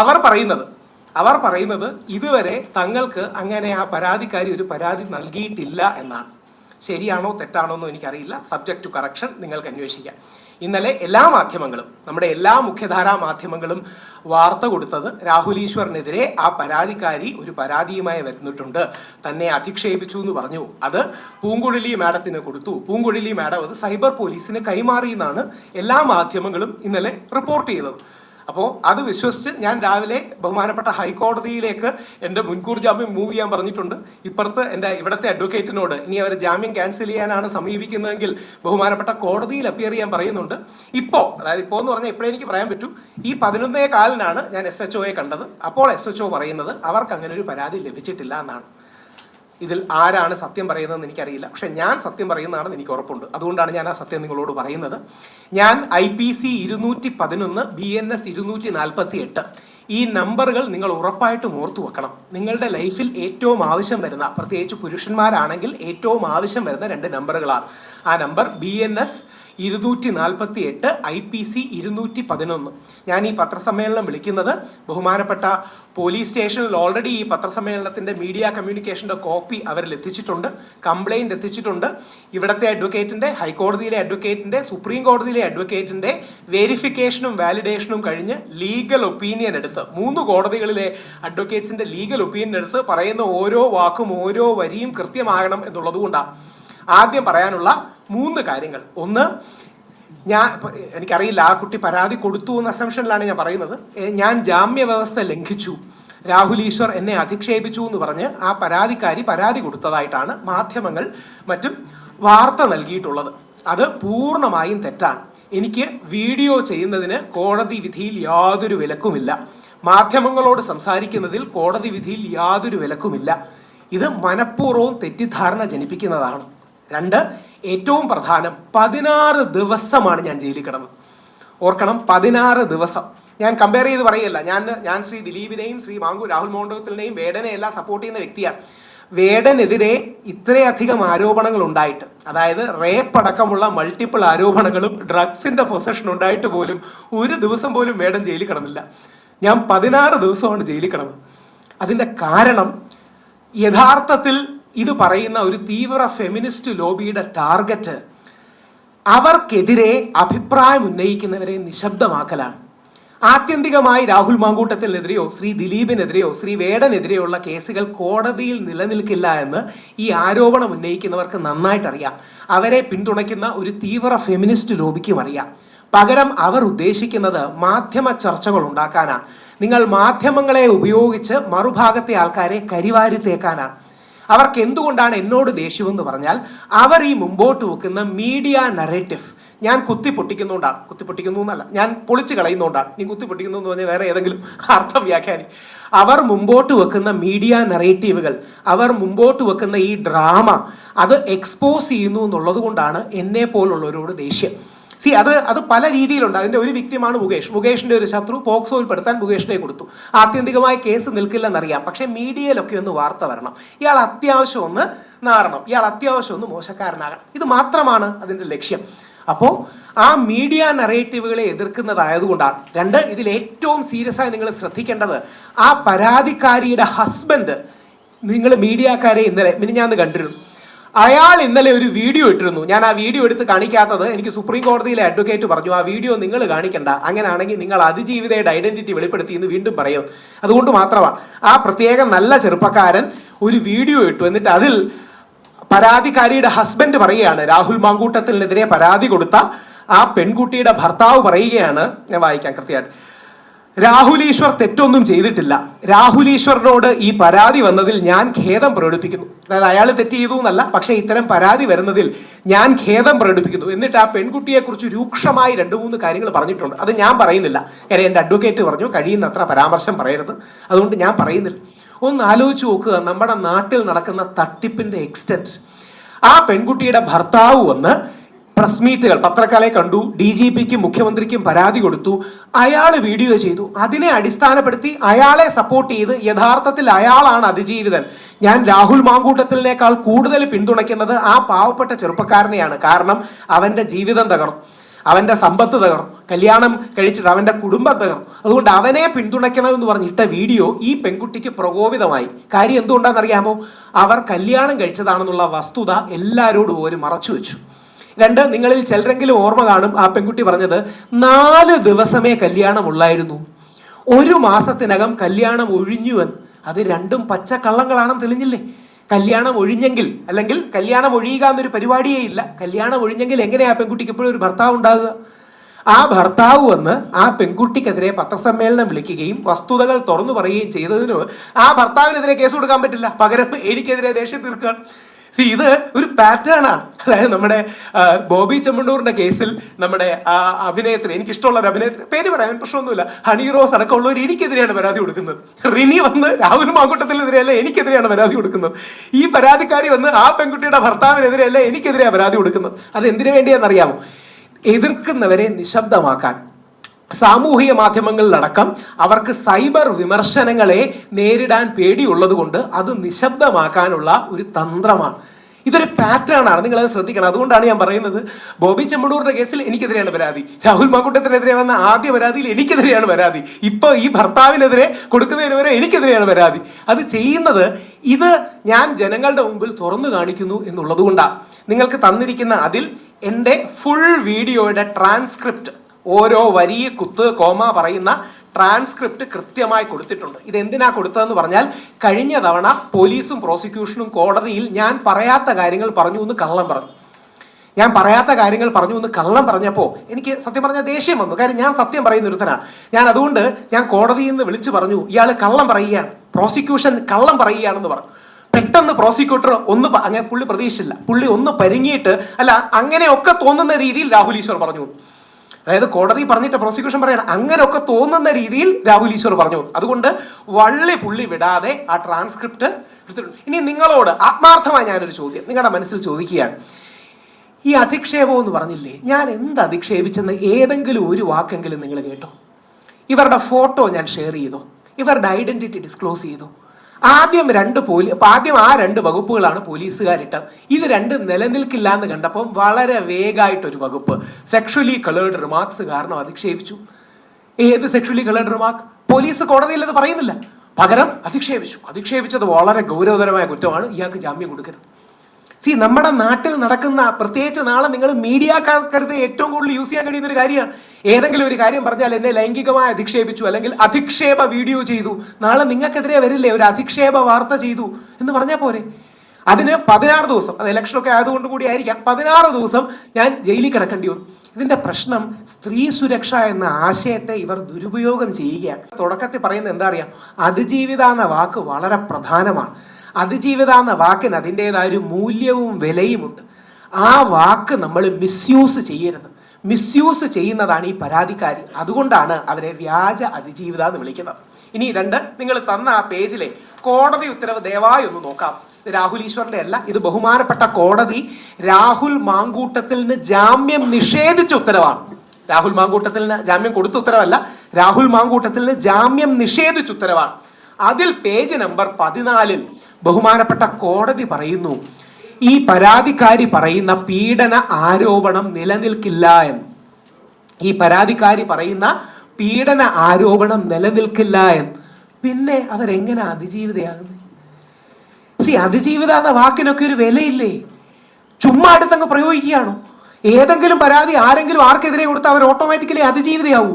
അവർ പറയുന്നത്. അവർ പറയുന്നത് ഇതുവരെ തങ്ങൾക്ക് അങ്ങനെ ആ പരാതിക്കാരി ഒരു പരാതി നൽകിയിട്ടില്ല എന്നാണ്. ശരിയാണോ തെറ്റാണോ എന്നോ എനിക്കറിയില്ല. സബ്ജക്ട് ടു കറക്ഷൻ നിങ്ങൾക്ക് അന്വേഷിക്കാം. ഇന്നലെ എല്ലാ മാധ്യമങ്ങളും നമ്മുടെ എല്ലാ മുഖ്യധാരാ മാധ്യമങ്ങളും വാർത്ത കൊടുത്തത് രാഹുൽ ഈശ്വറിനെതിരെ ആ പരാതിക്കാരി ഒരു പരാതിയുമായി വരുന്നിട്ടുണ്ട്. തന്നെ അധിക്ഷേപിച്ചു എന്ന് പറഞ്ഞു. അത് പൂങ്കുഴലി മാഡത്തിന് കൊടുത്തു. പൂങ്കുഴലി മാഡം അത് സൈബർ പോലീസിന് കൈമാറിയെന്നാണ് എല്ലാ മാധ്യമങ്ങളും ഇന്നലെ റിപ്പോർട്ട് ചെയ്തത്. അപ്പോൾ അത് വിശ്വസിച്ച് ഞാൻ രാവിലെ ബഹുമാനപ്പെട്ട ഹൈക്കോടതിയിലേക്ക് എന്റെ മുൻകൂർ ജാമ്യം മൂവ് ചെയ്യാൻ പറഞ്ഞിട്ടുണ്ട്. ഇപ്പുറത്ത് എന്റെ ഇവിടുത്തെ അഡ്വക്കേറ്റിനോട് ഇനി അവർ ജാമ്യം ക്യാൻസൽ ചെയ്യാനാണ് സമീപിക്കുന്നതെങ്കിൽ ബഹുമാനപ്പെട്ട കോടതിയിൽ അപ്പിയർ ചെയ്യാൻ പറയുന്നുണ്ട്. ഇപ്പോൾ അതായത് ഇപ്പോൾ എന്ന് പറഞ്ഞാൽ ഇപ്പോഴേ എനിക്ക് പറയാൻ പറ്റൂ. ഈ പതിനൊന്നേ കാലിനാണ് ഞാൻ എസ് എച്ച് ഒയെ കണ്ടത്. അപ്പോൾ എസ് എച്ച് ഒ പറയുന്നത് അവർക്ക് അങ്ങനെ ഒരു പരാതി ലഭിച്ചിട്ടില്ല എന്നാണ്. ഇതിൽ ആരാണ് സത്യം പറയുന്നതെന്ന് എനിക്കറിയില്ല. പക്ഷേ ഞാൻ സത്യം പറയുന്നതാണെന്ന് എനിക്ക് ഉറപ്പുണ്ട്. അതുകൊണ്ടാണ് ഞാൻ ആ സത്യം നിങ്ങളോട് പറയുന്നത്. ഞാൻ ഐ പി സി ഇരുന്നൂറ്റി പതിനൊന്ന് ബി എൻ എസ് ഇരുന്നൂറ്റി നാൽപ്പത്തി എട്ട് ഈ നമ്പറുകൾ നിങ്ങൾ ഉറപ്പായിട്ടും ഓർത്തു വെക്കണം. നിങ്ങളുടെ ലൈഫിൽ ഏറ്റവും ആവശ്യം വരുന്ന പ്രത്യേകിച്ച് പുരുഷന്മാരാണെങ്കിൽ ഏറ്റവും ആവശ്യം വരുന്ന രണ്ട് നമ്പറുകളാണ്. ആ നമ്പർ ബി എൻ എസ് ഇരുന്നൂറ്റി നാൽപ്പത്തി എട്ട് ഐ പി സി ഇരുന്നൂറ്റി പതിനൊന്ന് ഞാൻ ഈ പത്രസമ്മേളനം വിളിക്കുന്നത് ബഹുമാനപ്പെട്ട പോലീസ് സ്റ്റേഷനിൽ ഓൾറെഡി ഈ പത്രസമ്മേളനത്തിന്റെ മീഡിയ കമ്മ്യൂണിക്കേഷന്റെ കോപ്പി അവരിൽ എത്തിച്ചിട്ടുണ്ട് കംപ്ലയിന്റ് എത്തിച്ചിട്ടുണ്ട്. ഇവിടുത്തെ അഡ്വക്കേറ്റിന്റെ ഹൈക്കോടതിയിലെ അഡ്വക്കേറ്റിന്റെ സുപ്രീം കോടതിയിലെ അഡ്വക്കേറ്റിന്റെ വെരിഫിക്കേഷനും വാലിഡേഷനും കഴിഞ്ഞ് ലീഗൽ ഒപ്പീനിയൻ എടുത്ത് മൂന്ന് കോടതികളിലെ അഡ്വക്കേറ്റ്സിന്റെ ലീഗൽ ഒപ്പീനിയൻ എടുത്ത് പറയുന്ന ഓരോ വാക്കും ഓരോ വരിയും കൃത്യമാകണം എന്നുള്ളതുകൊണ്ടാണ് ആദ്യം പറയാനുള്ള മൂന്ന് കാര്യങ്ങൾ. ഒന്ന് ഞാൻ എനിക്കറിയില്ല ആ കുട്ടി പരാതി കൊടുത്തു എന്ന അസംഷനിലാണ് ഞാൻ പറയുന്നത്. ഞാൻ ജാമ്യ വ്യവസ്ഥ ലംഘിച്ചു. രാഹുൽ ഈശ്വർ എന്നെ അധിക്ഷേപിച്ചു എന്ന് പറഞ്ഞ് ആ പരാതിക്കാരി പരാതി കൊടുത്തതായിട്ടാണ് മാധ്യമങ്ങൾ മറ്റും വാർത്ത നൽകിയിട്ടുള്ളത്. അത് പൂർണമായും തെറ്റാണ്. എനിക്ക് വീഡിയോ ചെയ്യുന്നതിന് കോടതി വിധിയിൽ യാതൊരു വിലക്കുമില്ല. മാധ്യമങ്ങളോട് സംസാരിക്കുന്നതിൽ കോടതി വിധിയിൽ യാതൊരു വിലക്കുമില്ല. ഇത് മനഃപൂർവം തെറ്റിദ്ധാരണ ജനിപ്പിക്കുന്നതാണ്. രണ്ട് ഏറ്റവും പ്രധാനം പതിനാറ് ദിവസമാണ് ഞാൻ ജയിലിൽ കിടന്നത്. ഓർക്കണം പതിനാറ് ദിവസം. ഞാൻ കമ്പയർ ചെയ്ത് പറയല്ല. ഞാൻ ഞാൻ ശ്രീ ദിലീപിനെയും ശ്രീ മാങ്കു രാഹുൽ മോണ്ടോത്തിലിനെയും വേടനെ എല്ലാം സപ്പോർട്ട് ചെയ്യുന്ന വ്യക്തിയാണ്. വേടനെതിരെ ഇത്രയധികം ആരോപണങ്ങൾ ഉണ്ടായിട്ട് അതായത് റേപ്പ് അടക്കമുള്ള മൾട്ടിപ്പിൾ ആരോപണങ്ങളും ഡ്രഗ്സിന്റെ പൊസഷൻ ഉണ്ടായിട്ട് പോലും ഒരു ദിവസം പോലും വേടൻ ജയിലിൽ കിടന്നില്ല. ഞാൻ പതിനാറ് ദിവസമാണ് ജയിലിൽ കിടന്നത്. അതിന്റെ കാരണം യഥാർത്ഥത്തിൽ ഇത് പറയുന്ന ഒരു തീവ്ര ഫെമിനിസ്റ്റ് ലോബിയുടെ ടാർഗറ്റ് അവർക്കെതിരെ അഭിപ്രായം ഉന്നയിക്കുന്നവരെ നിശബ്ദമാക്കലാണ്. ആത്യന്തികമായി രാഹുൽ മാങ്കൂട്ടത്തിനെതിരെയോ ശ്രീ ദിലീപിനെതിരെയോ ശ്രീ വേടനെതിരെയുള്ള കേസുകൾ കോടതിയിൽ നിലനിൽക്കില്ല എന്ന് ഈ ആരോപണം ഉന്നയിക്കുന്നവർക്ക് നന്നായിട്ടറിയാം. അവരെ പിന്തുണയ്ക്കുന്ന ഒരു തീവ്ര ഫെമിനിസ്റ്റ് ലോബിക്കും അറിയാം. പകരം അവർ ഉദ്ദേശിക്കുന്നത് മാധ്യമ ചർച്ചകൾ ഉണ്ടാക്കാനാണ്. നിങ്ങൾ മാധ്യമങ്ങളെ ഉപയോഗിച്ച് മറുഭാഗത്തെ ആൾക്കാരെ കരിവാരി തേക്കാനാണ്. അവർക്ക് എന്തുകൊണ്ടാണ് എന്നോട് ദേഷ്യമെന്ന് പറഞ്ഞാൽ അവർ ഈ മുമ്പോട്ട് വെക്കുന്ന മീഡിയ നറേറ്റീവ് ഞാൻ കുത്തി പൊട്ടിക്കുന്നതുകൊണ്ടാണ് കുത്തി പൊട്ടിക്കുന്നു എന്നല്ല ഞാൻ പൊളിച്ച് കളയുന്നതുകൊണ്ടാണ് നീ കുത്തി പൊട്ടിക്കുന്നു എന്ന് പറഞ്ഞാൽ വേറെ ഏതെങ്കിലും അർത്ഥം വ്യാഖ്യാനി അവർ മുമ്പോട്ട് വെക്കുന്ന മീഡിയ നറേറ്റീവുകൾ അവർ മുമ്പോട്ട് വെക്കുന്ന ഈ ഡ്രാമ അത് എക്സ്പോസ് ചെയ്യുന്നു എന്നുള്ളത് കൊണ്ടാണ് എന്നെ പോലുള്ളവരോട് ദേഷ്യം. സി അത് അത് പല രീതിയിലുണ്ട്. അതിന്റെ ഒരു വ്യക്തിമാണ് മുകേഷ്. മുകേഷിന്റെ ഒരു ശത്രു പോക്സോയിൽ പെടുത്താൻ മുകേഷിനെ കൊടുത്തു. ആത്യന്തികമായ കേസ് നിൽക്കില്ലെന്നറിയാം. പക്ഷേ മീഡിയയിലൊക്കെ ഒന്ന് വാർത്ത വരണം. ഇയാൾ അത്യാവശ്യം ഒന്ന് നാറണം. ഇയാൾ അത്യാവശ്യം ഒന്ന് മോശക്കാരനാകണം. ഇത് മാത്രമാണ് അതിന്റെ ലക്ഷ്യം. അപ്പോൾ ആ മീഡിയ നറേറ്റീവുകളെ എതിർക്കുന്നതായതുകൊണ്ടാണ്. രണ്ട് ഇതിൽ ഏറ്റവും സീരിയസ് ആയി നിങ്ങൾ ശ്രദ്ധിക്കേണ്ടത് ആ പരാതിക്കാരിയുടെ ഹസ്ബൻഡ് നിങ്ങൾ മീഡിയക്കാരെ ഇന്നലെ മിനിഞ്ഞാന്ന് കണ്ടിരുന്നു. അയാൾ ഇന്നലെ ഒരു വീഡിയോ ഇട്ടിരുന്നു. ഞാൻ ആ വീഡിയോ എടുത്ത് കാണിക്കാത്തത് എനിക്ക് സുപ്രീം കോടതിയിലെ അഡ്വക്കേറ്റ് പറഞ്ഞു ആ വീഡിയോ നിങ്ങൾ കാണിക്കണ്ട. അങ്ങനെയാണെങ്കിൽ നിങ്ങൾ അതിജീവിതയുടെ ഐഡന്റിറ്റി വെളിപ്പെടുത്തി എന്ന് വീണ്ടും പറയും. അതുകൊണ്ട് മാത്രമാണ്. ആ പ്രത്യേക നല്ല ചെറുപ്പക്കാരൻ ഒരു വീഡിയോ ഇട്ടു. എന്നിട്ട് അതിൽ പരാതിക്കാരിയുടെ ഹസ്ബൻഡ് പറയുകയാണ് രാഹുൽ മാങ്കൂട്ടത്തിനെതിരെ പരാതി കൊടുത്ത ആ പെൺകുട്ടിയുടെ ഭർത്താവ് പറയുകയാണ്. ഞാൻ വായിക്കാം കൃത്യമായിട്ട്. രാഹുൽ ഈശ്വർ തെറ്റൊന്നും ചെയ്തിട്ടില്ല. രാഹുൽ ഈശ്വറിനോട് ഈ പരാതി വന്നതിൽ ഞാൻ ഖേദം പ്രകടിപ്പിക്കുന്നു. അതായത് അയാൾ തെറ്റ് ചെയ്തു എന്നല്ല പക്ഷേ ഇത്തരം പരാതി വരുന്നതിൽ ഞാൻ ഖേദം പ്രകടിപ്പിക്കുന്നു. എന്നിട്ട് ആ പെൺകുട്ടിയെക്കുറിച്ച് രൂക്ഷമായി രണ്ട് മൂന്ന് കാര്യങ്ങൾ പറഞ്ഞിട്ടുണ്ട്. അത് ഞാൻ പറയുന്നില്ല. കാര്യം എന്റെ അഡ്വക്കേറ്റ് പറഞ്ഞു കഴിയുന്നത്ര പരാമർശം പറയരുത്. അതുകൊണ്ട് ഞാൻ പറയുന്നില്ല. ഒന്ന് ആലോചിച്ച് നോക്കുക നമ്മുടെ നാട്ടിൽ നടക്കുന്ന തട്ടിപ്പിന്റെ എക്സ്റ്റന്റ് ആ പെൺകുട്ടിയുടെ ഭർത്താവ് വന്ന് പ്രസ് മീറ്റുകൾ പത്രക്കാരെ കണ്ടു. ഡി ജി പിക്കും മുഖ്യമന്ത്രിക്കും പരാതി കൊടുത്തു. അയാൾ വീഡിയോ ചെയ്തു. അതിനെ അടിസ്ഥാനപ്പെടുത്തി അയാളെ സപ്പോർട്ട് ചെയ്ത് യഥാർത്ഥത്തിൽ അയാളാണ് അതിജീവിതൻ. ഞാൻ രാഹുൽ മാങ്കൂട്ടത്തിലേക്കാൾ കൂടുതൽ പിന്തുണയ്ക്കുന്നത് ആ പാവപ്പെട്ട ചെറുപ്പക്കാരനെയാണ്. കാരണം അവന്റെ ജീവിതം തകർന്നു. അവന്റെ സമ്പത്ത് തകർന്നു. കല്യാണം കഴിച്ചിട്ട് അവന്റെ കുടുംബം തകർന്നു. അതുകൊണ്ട് അവനെ പിന്തുണയ്ക്കണമെന്ന് പറഞ്ഞിട്ട വീഡിയോ ഈ പെൺകുട്ടിക്ക് പ്രകോപിതമായി. കാര്യം എന്തുകൊണ്ടാണെന്നറിയാമോ? അവർ കല്യാണം കഴിച്ചതാണെന്നുള്ള വസ്തുത എല്ലാവരോടും ഒരു മറച്ചു വെച്ചു രണ്ട് നിങ്ങളിൽ ചിലരെങ്കിലും ഓർമ്മ കാണും ആ പെൺകുട്ടി പറഞ്ഞത് നാല് ദിവസമേ കല്യാണമുള്ളായിരുന്നു. ഒരു മാസത്തിനകം കല്യാണം ഒഴിഞ്ഞുവെന്ന് അത് രണ്ടും പച്ച കള്ളങ്ങളാണെന്ന് തെളിഞ്ഞില്ലേ? കല്യാണം ഒഴിഞ്ഞെങ്കിൽ അല്ലെങ്കിൽ കല്യാണം ഒഴിയുക എന്നൊരു പരിപാടിയേ ഇല്ല. കല്യാണം ഒഴിഞ്ഞെങ്കിൽ എങ്ങനെയാ പെൺകുട്ടിക്ക് എപ്പോഴും ഒരു ഭർത്താവ് ഉണ്ടാകുക ആ ഭർത്താവ് വന്ന് ആ പെൺകുട്ടിക്കെതിരെ പത്രസമ്മേളനം വിളിക്കുകയും വസ്തുതകൾ തുറന്നു പറയുകയും ചെയ്തതിന് ആ ഭർത്താവിനെതിരെ കേസ് കൊടുക്കാൻ പറ്റില്ല. പകരം എനിക്കെതിരെ ദേഷ്യം തീർക്കുകയാണ്. സി ഇത് ഒരു പാറ്റേൺ ആണ്. അതായത് നമ്മുടെ ബോബി ചെമ്മണ്ണൂറിന്റെ കേസിൽ നമ്മുടെ ആ അഭിനയത്തിന് എനിക്കിഷ്ടമുള്ള ഒരു അഭിനേത്രി പേര് പറയാൻ പ്രശ്നമൊന്നുമില്ല. ഹണി റോസ് അടക്കമുള്ളവർ എനിക്കെതിരെയാണ് പരാതി കൊടുക്കുന്നത്. റിനി വന്ന് രാഹുൽ മാങ്കൂട്ടത്തിനെതിരെയല്ല എനിക്കെതിരെയാണ് പരാതി കൊടുക്കുന്നത്. ഈ പരാതിക്കാരി വന്ന് ആ പെൺകുട്ടിയുടെ ഭർത്താവിനെതിരെയല്ല എനിക്കെതിരെയാണ് പരാതി കൊടുക്കുന്നത്. അത് എന്തിനു വേണ്ടിയാണെന്നറിയാമോ എതിർക്കുന്നവരെ നിശബ്ദമാക്കാൻ സാമൂഹിക മാധ്യമങ്ങളിലടക്കം അവർക്ക് സൈബർ വിമർശനങ്ങളെ നേരിടാൻ പേടിയുള്ളത് കൊണ്ട് അത് നിശബ്ദമാക്കാനുള്ള ഒരു തന്ത്രമാണ്. ഇതൊരു പാറ്റേൺ ആണ്. നിങ്ങൾ അത് ശ്രദ്ധിക്കണം. അതുകൊണ്ടാണ് ഞാൻ പറയുന്നത്. ബോബി ചെമ്മണൂറിന്റെ കേസിൽ എനിക്കെതിരെയാണ് പരാതി. രാഹുൽ മാങ്കൂട്ടത്തിനെതിരെ വന്ന ആദ്യ പരാതിയിൽ എനിക്കെതിരെയാണ് പരാതി. ഇപ്പൊ ഈ ഭർത്താവിനെതിരെ കൊടുക്കുന്നതിന് വരെ എനിക്കെതിരെയാണ് പരാതി. അത് ചെയ്യുന്നത് ഇത് ഞാൻ ജനങ്ങളുടെ മുമ്പിൽ തുറന്നു കാണിക്കുന്നു എന്നുള്ളത് കൊണ്ടാണ് നിങ്ങൾക്ക് തന്നിരിക്കുന്ന അതിൽ എന്റെ ഫുൾ വീഡിയോയുടെ ട്രാൻസ്ക്രിപ്റ്റ് ഓരോ വരി കുത്ത് കോമ പറയുന്ന ട്രാൻസ്ക്രിപ്റ്റ് കൃത്യമായി കൊടുത്തിട്ടുണ്ട്. ഇത് എന്തിനാ കൊടുത്തതെന്ന് പറഞ്ഞാൽ കഴിഞ്ഞ തവണ പോലീസും പ്രോസിക്യൂഷനും കോടതിയിൽ ഞാൻ പറയാത്ത കാര്യങ്ങൾ പറഞ്ഞു എന്ന് കള്ളം പറഞ്ഞു. ഞാൻ പറയാത്ത കാര്യങ്ങൾ പറഞ്ഞു എന്ന് കള്ളം പറഞ്ഞപ്പോൾ എനിക്ക് സത്യം പറഞ്ഞാൽ ദേഷ്യം വന്നു. കാര്യം ഞാൻ സത്യം പറയുന്ന ഒരുത്തനാണ്. ഞാൻ അതുകൊണ്ട് ഞാൻ കോടതിയിൽ നിന്ന് വിളിച്ചു പറഞ്ഞു ഇയാൾ കള്ളം പറയുകയാണ്. പ്രോസിക്യൂഷൻ കള്ളം പറയുകയാണെന്ന് പറഞ്ഞു. പെട്ടെന്ന് പ്രോസിക്യൂട്ടർ ഒന്ന് അങ്ങനെ പുള്ളി പ്രതീക്ഷിച്ചില്ല. പുള്ളി ഒന്ന് പരിങ്ങിയിട്ട് അല്ല അങ്ങനെയൊക്കെ തോന്നുന്ന രീതിയിൽ രാഹുൽ ഈശ്വർ പറഞ്ഞു. അതായത് കോടതി പറഞ്ഞിട്ട് പ്രോസിക്യൂഷൻ പറയണം. അങ്ങനെയൊക്കെ തോന്നുന്ന രീതിയിൽ രാഹുൽ ഈശ്വർ പറഞ്ഞു. അതുകൊണ്ട് വള്ളി പുള്ളി വിടാതെ ആ ട്രാൻസ്ക്രിപ്റ്റ് ഇനി നിങ്ങളോട് ആത്മാർത്ഥമായി ഞാനൊരു ചോദ്യം നിങ്ങളുടെ മനസ്സിൽ ചോദിക്കുകയാണ്. ഈ അധിക്ഷേപം എന്ന് പറഞ്ഞില്ലേ ഞാൻ എന്ത് അധിക്ഷേപിച്ചെന്ന് ഏതെങ്കിലും ഒരു വാക്കെങ്കിലും നിങ്ങൾ കേട്ടോ? ഇവരുടെ ഫോട്ടോ ഞാൻ ഷെയർ ചെയ്തോ? ഇവരുടെ ഐഡന്റിറ്റി ഡിസ്ക്ലോസ് ചെയ്തു? ആദ്യം രണ്ട് പോലീ അപ്പം ആദ്യം ആ രണ്ട് വകുപ്പുകളാണ് പോലീസുകാരിട്ട ഇത് രണ്ട് നിലനിൽക്കില്ല എന്ന് കണ്ടപ്പം വളരെ വേഗമായിട്ടൊരു വകുപ്പ്. സെക്ഷലി കളേർഡ് റിമാർക്സ് കാരണം അധിക്ഷേപിച്ചു. ഏത് സെക്ഷലി കളേർഡ് റിമാർക്ക് പോലീസ് കോടതിയിൽ അത് പറയുന്നില്ല. പകരം അധിക്ഷേപിച്ചു. അധിക്ഷേപിച്ചത് വളരെ ഗൗരവതരമായ കുറ്റമാണ്. ഇയാൾക്ക് ജാമ്യം കൊടുക്കരുത്. സി നമ്മുടെ നാട്ടിൽ നടക്കുന്ന പ്രത്യേകിച്ച് നാളെ നിങ്ങൾ മീഡിയക്കാർക്കരുത് ഏറ്റവും കൂടുതൽ യൂസ് ചെയ്യാൻ കഴിയുന്ന ഒരു കാര്യമാണ്. ഏതെങ്കിലും ഒരു കാര്യം പറഞ്ഞാൽ എന്നെ ലൈംഗികമായി അധിക്ഷേപിച്ചു അല്ലെങ്കിൽ അധിക്ഷേപ വീഡിയോ ചെയ്തു. നാളെ നിങ്ങൾക്കെതിരെ വരില്ലേ ഒരു അധിക്ഷേപ വാർത്ത ചെയ്തു എന്ന് പറഞ്ഞാൽ പോരെ. അതിന് പതിനാറ് ദിവസം അത് ഇലക്ഷനൊക്കെ ആയതുകൊണ്ട് കൂടി ആയിരിക്കാം. പതിനാറ് ദിവസം ഞാൻ ജയിലിൽ കിടക്കേണ്ടി വന്നു. ഇതിന്റെ പ്രശ്നം സ്ത്രീ സുരക്ഷ എന്ന ആശയത്തെ ഇവർ ദുരുപയോഗം ചെയ്യുകയാണ്. തുടക്കത്തിൽ പറയുന്നത് എന്താ അറിയാം? അതിജീവിത എന്ന വാക്ക് വളരെ പ്രധാനമാണ്. അതിജീവിത എന്ന വാക്കിന് അതിന്റെതായ ഒരു മൂല്യവും വിലയുമുണ്ട്. ആ വാക്ക് നമ്മൾ മിസ്യൂസ് ചെയ്യരുത്. മിസ്യൂസ് ചെയ്യുന്നതാണ് ഈ പരാതിക്കാരി. അതുകൊണ്ടാണ് അവരെ വ്യാജ അതിജീവിത എന്ന് വിളിക്കുന്നത്. ഇനി രണ്ട് നിങ്ങൾ തന്ന ആ പേജിലെ കോടതി ഉത്തരവ് ദയവായി ഒന്ന് നോക്കാം. രാഹുൽ ഈശ്വറിന്റെ അല്ല ഇത് ബഹുമാനപ്പെട്ട കോടതി രാഹുൽ മാങ്കൂട്ടത്തിൽ നിന്ന് ജാമ്യം നിഷേധിച്ച ഉത്തരവാണ്. രാഹുൽ മാങ്കൂട്ടത്തിന് ജാമ്യം കൊടുത്ത ഉത്തരവല്ല രാഹുൽ മാങ്കൂട്ടത്തിന് ജാമ്യം നിഷേധിച്ച ഉത്തരവാണ്. അതിൽ പേജ് നമ്പർ പതിനാലിൽ ബഹുമാനപ്പെട്ട കോടതി പറയുന്നു ഈ പരാതിക്കാരി പറയുന്ന പീഡന ആരോപണം നിലനിൽക്കില്ല എന്ന്. ഈ പരാതിക്കാരി പറയുന്ന പീഡന ആരോപണം നിലനിൽക്കില്ല എന്ന്. പിന്നെ അവരെങ്ങനെ അതിജീവിതയാകുന്നത് സി അതിജീവിത എന്ന വാക്കിനൊക്കെ ഒരു വിലയില്ലേ? ചുമ്മാ അടുത്തങ്ങ് പ്രയോഗിക്കുകയാണോ? ഏതെങ്കിലും പരാതി ആരെങ്കിലും ആർക്കെതിരെ കൊടുത്താൽ അവർ ഓട്ടോമാറ്റിക്കലി അതിജീവിതയാവൂ?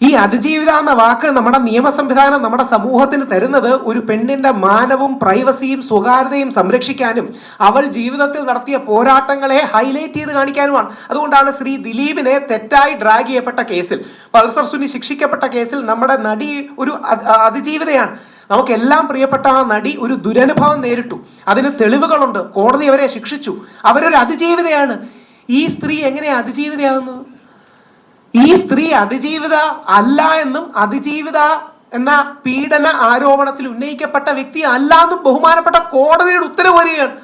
ഈ അതിജീവിത എന്ന വാക്ക് നമ്മുടെ നിയമ സംവിധാനം നമ്മുടെ സമൂഹത്തിന് തരുന്നത് ഒരു പെണ്ണിന്റെ മാനവും പ്രൈവസിയും സ്വകാര്യതയും സംരക്ഷിക്കാനും അവൾ ജീവിതത്തിൽ നടത്തിയ പോരാട്ടങ്ങളെ ഹൈലൈറ്റ് ചെയ്ത് കാണിക്കാനുമാണ്. അതുകൊണ്ടാണ് ശ്രീ ദിലീപിനെ തെറ്റായി ഡ്രാഗ് ചെയ്യപ്പെട്ട കേസിൽ പൾസർ സുനി ശിക്ഷിക്കപ്പെട്ട കേസിൽ നമ്മുടെ നടി ഒരു അതിജീവിതയാണ്. നമുക്കെല്ലാം പ്രിയപ്പെട്ട ആ നടി ഒരു ദുരനുഭവം നേരിട്ടു. അതിന് തെളിവുകളുണ്ട്. കോടതി അവരെ ശിക്ഷിച്ചു. അവരൊരു അതിജീവിതയാണ്. ഈ സ്ത്രീ എങ്ങനെയാണ് അതിജീവിതയാകുന്നത് ഈ സ്ത്രീ അതിജീവിത അല്ല എന്നും അതിജീവിത എന്ന പീഡന ആരോപണത്തിൽ ഉന്നയിക്കപ്പെട്ട വ്യക്തി അല്ല എന്നും ബഹുമാനപ്പെട്ട കോടതിയുടെ ഉത്തരവ് വരികയാണ്.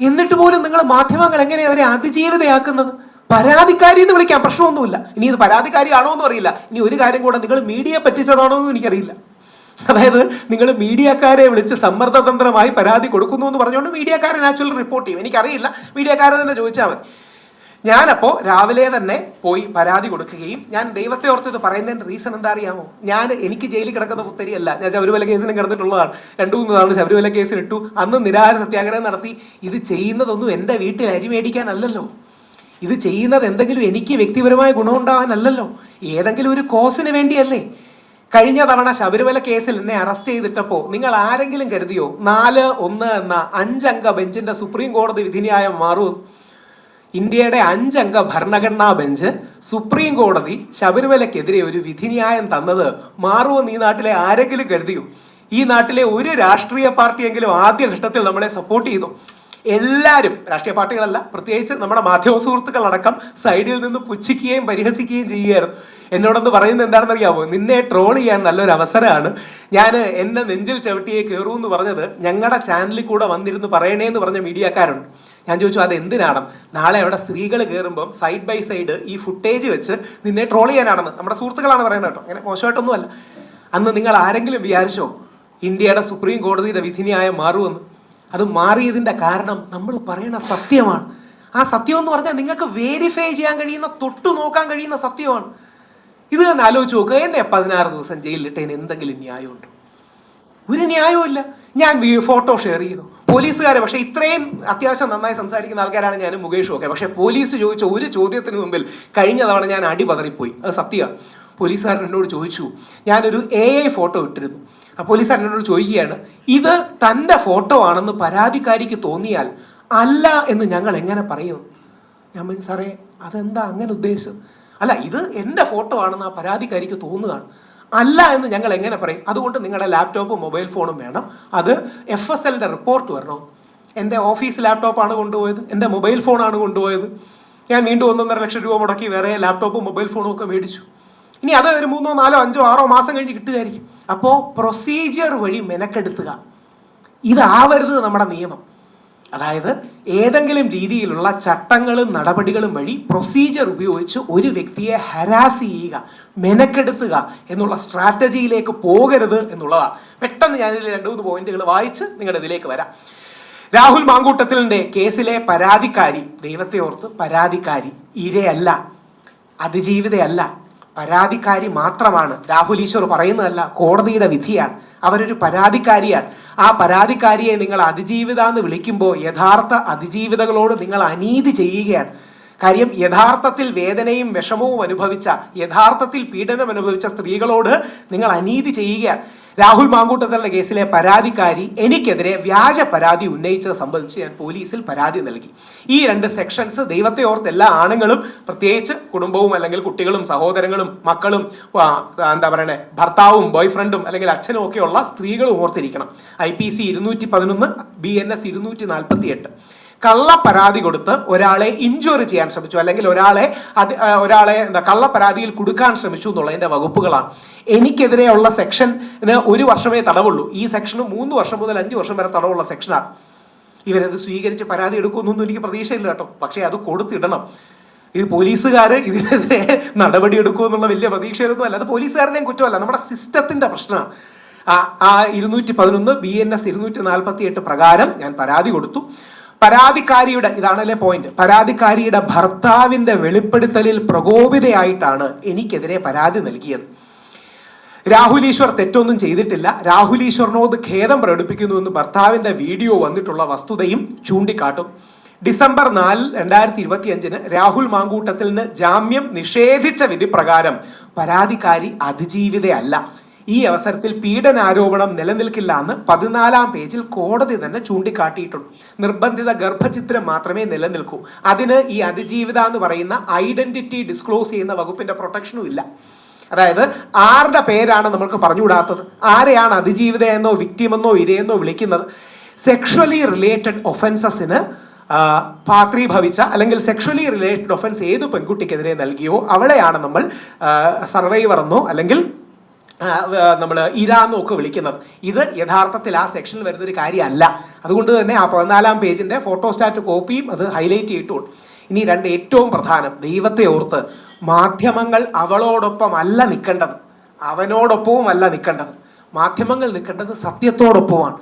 എന്നിട്ട് പോലും നിങ്ങൾ മാധ്യമങ്ങൾ എങ്ങനെ അവരെ അതിജീവിതയാക്കുന്നത്? പരാതിക്കാരി എന്ന് വിളിക്കാം പ്രശ്നമൊന്നുമില്ല. ഇനി ഇത് പരാതിക്കാരിയാണോ എന്ന് അറിയില്ല. ഇനി ഒരു കാര്യം കൂടെ നിങ്ങൾ മീഡിയ പറ്റിച്ചതാണോ എന്ന് എനിക്കറിയില്ല. അതായത് നിങ്ങൾ മീഡിയക്കാരെ വിളിച്ച് സമ്മർദ്ദതന്ത്രമായി പരാതി കൊടുക്കുന്നു എന്ന് പറഞ്ഞുകൊണ്ട് മീഡിയക്കാരെ നാച്ചുറൽ റിപ്പോർട്ട് ചെയ്യും. എനിക്കറിയില്ല. മീഡിയക്കാരെ തന്നെ ചോദിച്ചാൽ മതി. ഞാനപ്പോൾ രാവിലെ തന്നെ പോയി പരാതി കൊടുക്കുകയും ഞാൻ ദൈവത്തെ ഓർത്ത് ഇത് പറയുന്നതിന്റെ റീസൺ എന്താ അറിയാമോ? ഞാൻ എനിക്ക് ജയിലിൽ കിടക്കുന്ന പുത്തരിയല്ല ഞാൻ ശബരിമല കേസിന് കിടന്നിട്ടുള്ളതാണ്. രണ്ടു മൂന്ന് തവണ ശബരിമല കേസിലിട്ടു അന്ന് നിരാഹാര സത്യാഗ്രഹം നടത്തി. ഇത് ചെയ്യുന്നതൊന്നും എന്റെ വീട്ടിൽ അരി മേടിക്കാനല്ലല്ലോ. ഇത് ചെയ്യുന്നത് എന്തെങ്കിലും എനിക്ക് വ്യക്തിപരമായ ഗുണമുണ്ടാവാനല്ലല്ലോ. ഏതെങ്കിലും ഒരു കോസിന് വേണ്ടിയല്ലേ. കഴിഞ്ഞ തവണ ശബരിമല കേസിൽ എന്നെ അറസ്റ്റ് ചെയ്തിട്ടപ്പോൾ നിങ്ങൾ ആരെങ്കിലും കരുതിയോ? നാല് ഒന്ന് എന്ന അഞ്ചംഗ ബെഞ്ചിന്റെ സുപ്രീം കോടതി വിധിന്യായം മാറും ഇന്ത്യയുടെ അഞ്ചംഗ ഭരണഘടനാ ബെഞ്ച് സുപ്രീം കോടതി ശബരിമലക്കെതിരെ ഒരു വിധിന്യായം തന്നത് മാറുമെന്ന് ഈ നാട്ടിലെ ആരെങ്കിലും കരുതിയോ? ഈ നാട്ടിലെ ഒരു രാഷ്ട്രീയ പാർട്ടിയെങ്കിലും ആദ്യഘട്ടത്തിൽ നമ്മളെ സപ്പോർട്ട് ചെയ്തു? എല്ലാവരും രാഷ്ട്രീയ പാർട്ടികളല്ല പ്രത്യേകിച്ച് നമ്മുടെ മാധ്യമ സുഹൃത്തുക്കളടക്കം സൈഡിൽ നിന്ന് പുച്ഛിക്കുകയും പരിഹസിക്കുകയും ചെയ്യുകയായിരുന്നു. എന്നോടൊന്ന് പറയുന്നത് എന്താണെന്ന് അറിയാമോ നിന്നെ ട്രോൾ ചെയ്യാൻ നല്ലൊരു അവസരമാണ്. ഞാൻ എന്നെ നെഞ്ചിൽ ചവിട്ടിയെ കയറൂ എന്ന് പറഞ്ഞത് ഞങ്ങളുടെ ചാനലിൽ കൂടെ വന്നിരുന്ന് പറയണേ എന്ന് പറഞ്ഞ മീഡിയക്കാരുണ്ട്. ഞാൻ ചോദിച്ചു അത് എന്തിനാണ് നാളെ അവിടെ സ്ത്രീകൾ കയറുമ്പം സൈഡ് ബൈ സൈഡ് ഈ ഫുട്ടേജ് വെച്ച് നിന്നെ ട്രോൾ ചെയ്യാനാണെന്ന്. നമ്മുടെ സുഹൃത്തുക്കളാണ് പറയുന്നത് കേട്ടോ. അങ്ങനെ മോശമായിട്ടൊന്നുമല്ല അന്ന് നിങ്ങൾ ആരെങ്കിലും വിചാരിച്ചോ ഇന്ത്യയുടെ സുപ്രീം കോടതിയുടെ വിധിനിയായ മാറുമെന്ന്? അത് മാറിയതിന്റെ കാരണം നമ്മൾ പറയുന്ന സത്യമാണ്. ആ സത്യം എന്ന് പറഞ്ഞാൽ നിങ്ങൾക്ക് വേരിഫൈ ചെയ്യാൻ കഴിയുന്ന തൊട്ട് നോക്കാൻ കഴിയുന്ന സത്യമാണ്. ഇത് തന്നെ ആലോചിച്ച് നോക്കുക എന്നെ പതിനാറ് ദിവസം ജയിലിലിട്ടതിന് എന്തെങ്കിലും ന്യായമുണ്ടോ? ഒരു ന്യായവും ഞാൻ ഫോട്ടോ ഷെയർ ചെയ്തു. പോലീസുകാരെ പക്ഷേ ഇത്രയും അത്യാവശ്യം നന്നായി സംസാരിക്കുന്ന ആൾക്കാരാണ് ഞാനും മുകേഷും ഒക്കെ. പക്ഷേ പോലീസ് ചോദിച്ച ഒരു ചോദ്യത്തിന് മുമ്പിൽ കഴിഞ്ഞ തവണ ഞാൻ അടി പതറിപ്പോയി അത് സത്യമാണ് പോലീസുകാരൻ എന്നോട് ചോദിച്ചു. ഞാനൊരു എ ഐ ഫോട്ടോ ഇട്ടിരുന്നു. ആ പോലീസുകാരൻ എന്നോട് ചോദിക്കുകയാണ് ഇത് തന്റെ ഫോട്ടോ ആണെന്ന് പരാതിക്കാരിക്ക് തോന്നിയാൽ അല്ല എന്ന് ഞങ്ങൾ എങ്ങനെ പറയും? ഞാൻ പറഞ്ഞു സാറേ അതെന്താ അങ്ങനെ ഉദ്ദേശിച്ചത്? അല്ല ഇത് എന്റെ ഫോട്ടോ ആണെന്ന് ആ പരാതിക്കാരിക്ക് തോന്നുകയാണ്. അല്ല എന്ന് ഞങ്ങൾ എങ്ങനെ പറയും? അതുകൊണ്ട് നിങ്ങളുടെ ലാപ്ടോപ്പും മൊബൈൽ ഫോണും വേണം. അത് എഫ് എസ് എല്ലിന്റെ റിപ്പോർട്ട് വരണം. എന്റെ ഓഫീസ് ലാപ്ടോപ്പാണ് കൊണ്ടുപോയത്. എന്റെ മൊബൈൽ ഫോണാണ് കൊണ്ടുപോയത്. ഞാൻ വീണ്ടും ഒന്നൊന്നര ലക്ഷം രൂപ മുടക്കി വേറെ ലാപ്ടോപ്പും മൊബൈൽ ഫോണും ഒക്കെ മേടിച്ചു. ഇനി അത് ഒരു മൂന്നോ നാലോ അഞ്ചോ ആറോ മാസം കഴിഞ്ഞ് കിട്ടുകയായിരിക്കും. അപ്പോൾ പ്രൊസീജിയർ വഴി മെനക്കെടുത്തുക. ഇതാവരുത് നമ്മുടെ നിയമം. അതായത് ഏതെങ്കിലും രീതിയിലുള്ള ചട്ടങ്ങളും നടപടികളും വഴി പ്രൊസീജിയർ ഉപയോഗിച്ച് ഒരു വ്യക്തിയെ ഹരാസ് ചെയ്യുക മെനക്കെടുത്തുക എന്നുള്ള സ്ട്രാറ്റജിയിലേക്ക് പോകരുത് എന്നുള്ളതാണ് പെട്ടെന്ന് ഞാനിതിൽ രണ്ട് മൂന്ന് പോയിന്റുകൾ വായിച്ച് നിങ്ങളുടെ ഇതിലേക്ക് വരാം. രാഹുൽ മാങ്കൂട്ടത്തിലിന്റെ കേസിലെ പരാതിക്കാരി ദൈവത്തെ ഓർത്ത് പരാതിക്കാരി ഇരയല്ല അതിജീവിതയല്ല. പരാതിക്കാരി മാത്രമാണ്. രാഹുൽ ഈശ്വർ പറയുന്നതല്ല കോടതിയുടെ വിധിയാണ്. അവരൊരു പരാതിക്കാരിയാണ്. ആ പരാതിക്കാരിയെ നിങ്ങൾ അതിജീവിത എന്ന് വിളിക്കുമ്പോൾ യഥാർത്ഥ അതിജീവിതകളോട് നിങ്ങൾ അനീതി ചെയ്യുകയാണ്. കാര്യം യഥാർത്ഥത്തിൽ വേദനയും വിഷമവും അനുഭവിച്ച യഥാർത്ഥത്തിൽ പീഡനം അനുഭവിച്ച സ്ത്രീകളോട് നിങ്ങൾ അനീതി ചെയ്യുകയാണ്. രാഹുൽ മാങ്കൂട്ടത്തലിന്റെ കേസിലെ പരാതിക്കാരി എനിക്കെതിരെ വ്യാജ പരാതി ഉന്നയിച്ചത് സംബന്ധിച്ച് ഞാൻ പോലീസിൽ പരാതി നൽകി. ഈ രണ്ട് സെക്ഷൻസ് ദൈവത്തെ ഓർത്ത് എല്ലാ ആണുങ്ങളും പ്രത്യേകിച്ച് കുടുംബവും അല്ലെങ്കിൽ കുട്ടികളും സഹോദരങ്ങളും മക്കളും എന്താ പറയണേ ഭർത്താവും ബോയ്ഫ്രണ്ടും അല്ലെങ്കിൽ അച്ഛനും ഒക്കെയുള്ള സ്ത്രീകളും ഓർത്തിരിക്കണം. ഐ പി സി ഇരുന്നൂറ്റി പതിനൊന്ന് ബി എൻ എസ് ഇരുന്നൂറ്റി നാൽപ്പത്തി എട്ട് കള്ള പരാതി കൊടുത്ത് ഒരാളെ ഇഞ്ചുറി ചെയ്യാൻ ശ്രമിച്ചു. അല്ലെങ്കിൽ ഒരാളെ അത് ഒരാളെ എന്താ കള്ള പരാതിയിൽ കൊടുക്കാൻ ശ്രമിച്ചു എന്നുള്ളതിന്റെ വകുപ്പുകളാണ്. എനിക്കെതിരെയുള്ള സെക്ഷന് ഒരു വർഷമേ തടവുള്ളൂ. ഈ സെക്ഷന് മൂന്ന് വർഷം മുതൽ അഞ്ച് വർഷം വരെ തടവുള്ള സെക്ഷനാണ് ഇവരത് സ്വീകരിച്ച് പരാതി എടുക്കുമെന്നൊന്നും എനിക്ക് പ്രതീക്ഷയില്ല കേട്ടോ. പക്ഷേ അത് കൊടുത്തിടണം. ഇത് പോലീസുകാർ ഇതിനെതിരെ നടപടി എടുക്കുമെന്നുള്ള വലിയ പ്രതീക്ഷയൊന്നും അല്ല. അത് പോലീസുകാരനെയും കുറ്റമല്ല. നമ്മുടെ സിസ്റ്റത്തിന്റെ പ്രശ്നമാണ്. ആ ഇരുന്നൂറ്റി പതിനൊന്ന് ബി എൻ എസ് ഇരുന്നൂറ്റി നാൽപ്പത്തി എട്ട് പ്രകാരം ഞാൻ പരാതി കൊടുത്തു. പരാതിക്കാരിയുടെ ഇതാണല്ലേ പോയിന്റ് പരാതിക്കാരിയുടെ ഭർത്താവിന്റെ വെളിപ്പെടുത്തലിൽ പ്രകോപിതയായിട്ടാണ് എനിക്കെതിരെ പരാതി നൽകിയത്. രാഹുൽ ഈശ്വർ തെറ്റൊന്നും ചെയ്തിട്ടില്ല. രാഹുൽ ഈശ്വറിനോട് ഖേദം പ്രകടിപ്പിക്കുന്നു എന്ന് ഭർത്താവിന്റെ വീഡിയോ വന്നിട്ടുള്ള വസ്തുതയും ചൂണ്ടിക്കാട്ടും. ഡിസംബർ നാല് രണ്ടായിരത്തി ഇരുപത്തി അഞ്ചിന് രാഹുൽ മാങ്കൂട്ടത്തിന് ജാമ്യം നിഷേധിച്ച വിധി പ്രകാരം പരാതിക്കാരി അതിജീവിതയല്ല. ഈ അവസരത്തിൽ പീഡനാരോപണം നിലനിൽക്കില്ല എന്ന് പതിനാലാം പേജിൽ കോടതി തന്നെ ചൂണ്ടിക്കാട്ടിയിട്ടുണ്ട്. നിർബന്ധിത ഗർഭചിത്രം മാത്രമേ നിലനിൽക്കൂ. അതിന് ഈ അതിജീവിത എന്ന് പറയുന്ന ഐഡന്റിറ്റി ഡിസ്ക്ലോസ് ചെയ്യുന്ന വകുപ്പിന്റെ പ്രൊട്ടക്ഷനും ഇല്ല. അതായത് ആരുടെ പേരാണ് നമ്മൾക്ക് പറഞ്ഞുകൂടാത്തത്? ആരെയാണ് അതിജീവിത എന്നോ വിക്ടിമെന്നോ ഇരയെന്നോ വിളിക്കുന്നത്? സെക്ഷലി റിലേറ്റഡ് ഒഫൻസസിന് പാത്രീഭവിച്ച അല്ലെങ്കിൽ സെക്ഷലി റിലേറ്റഡ് ഒഫൻസ് ഏത് പെൺകുട്ടിക്കെതിരെ നൽകിയോ അവളെയാണ് നമ്മൾ സർവൈവർ എന്നോ അല്ലെങ്കിൽ നമ്മൾ ഇരാന്നോ ഒക്കെ വിളിക്കുന്നത്. ഇത് യഥാർത്ഥത്തിൽ ആ സെക്ഷനിൽ വരുന്നൊരു കാര്യമല്ല. അതുകൊണ്ട് തന്നെ ആ പതിനാലാം പേജിന്റെ ഫോട്ടോസ്റ്റാറ്റ് കോപ്പിയും അത് ഹൈലൈറ്റ് ചെയ്തിട്ടുണ്ട്. ഇനി രണ്ട് ഏറ്റവും പ്രധാനം ദൈവത്തെ ഓർത്ത് മാധ്യമങ്ങൾ അവളോടൊപ്പം അല്ല നിൽക്കേണ്ടത്. അവനോടൊപ്പവും അല്ല നിൽക്കേണ്ടത്. മാധ്യമങ്ങൾ നിൽക്കേണ്ടത് സത്യത്തോടൊപ്പമാണ്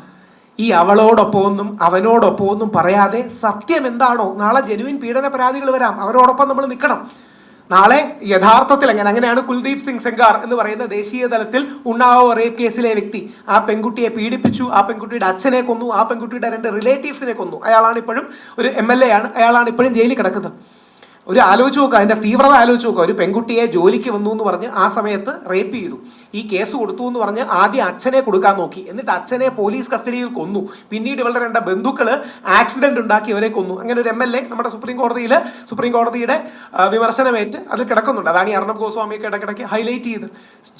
ഈ അവളോടൊപ്പമൊന്നും അവനോടൊപ്പമൊന്നും പറയാതെ സത്യം എന്താണോ നാളെ ജനുവിൻ പീഡന പരാതികൾ വരാം അവരോടൊപ്പം നമ്മൾ നിൽക്കണം. നാളെ യഥാർത്ഥത്തിൽ എങ്ങനെ അങ്ങനെയാണ് കുൽദീപ് സിംഗ് സെങ്കാർ എന്ന് പറയുന്ന ദേശീയ തലത്തിൽ ഉണ്ണാവോ റേപ്പ് കേസിലെ വ്യക്തി. ആ പെൺകുട്ടിയെ പീഡിപ്പിച്ചു ആ പെൺകുട്ടിയുടെ അച്ഛനെ കൊന്നു ആ പെൺകുട്ടിയുടെ രണ്ട് റിലേറ്റീവ്സിനെ കൊന്നു. അയാളാണ് ഇപ്പോഴും ഒരു എം എൽ എ ആണ്. അയാളാണ് ഇപ്പോഴും ജയിലിൽ കിടക്കുന്നത്. ഒരു ആലോചിച്ച് നോക്കുക അതിന്റെ തീവ്രത ആലോചിച്ച് നോക്കുക ഒരു പെൺകുട്ടിയെ ജോലിക്ക് വന്നു എന്ന് പറഞ്ഞ് ആ സമയത്ത് റേപ്പ് ചെയ്തു. ഈ കേസ് കൊടുത്തു എന്ന് പറഞ്ഞ് ആദ്യം അച്ഛനെ കൊടുക്കാൻ നോക്കി. എന്നിട്ട് അച്ഛനെ പോലീസ് കസ്റ്റഡിയിൽ കൊന്നു. പിന്നീട് ഇവളുടെ രണ്ട് ബന്ധുക്കൾ ആക്സിഡന്റ് ഉണ്ടാക്കി അവരെ കൊന്നു. അങ്ങനെ ഒരു എം എൽ എ നമ്മുടെ സുപ്രീം കോടതിയിൽ സുപ്രീം കോടതിയുടെ വിമർശനമേറ്റ് അതിൽ കിടക്കുന്നുണ്ട്. അതാണ് ഈ അർണബ് ഗോസ്വാമിയൊക്കെ ഇടയ്ക്കിടയ്ക്ക് ഹൈലൈറ്റ് ചെയ്ത്.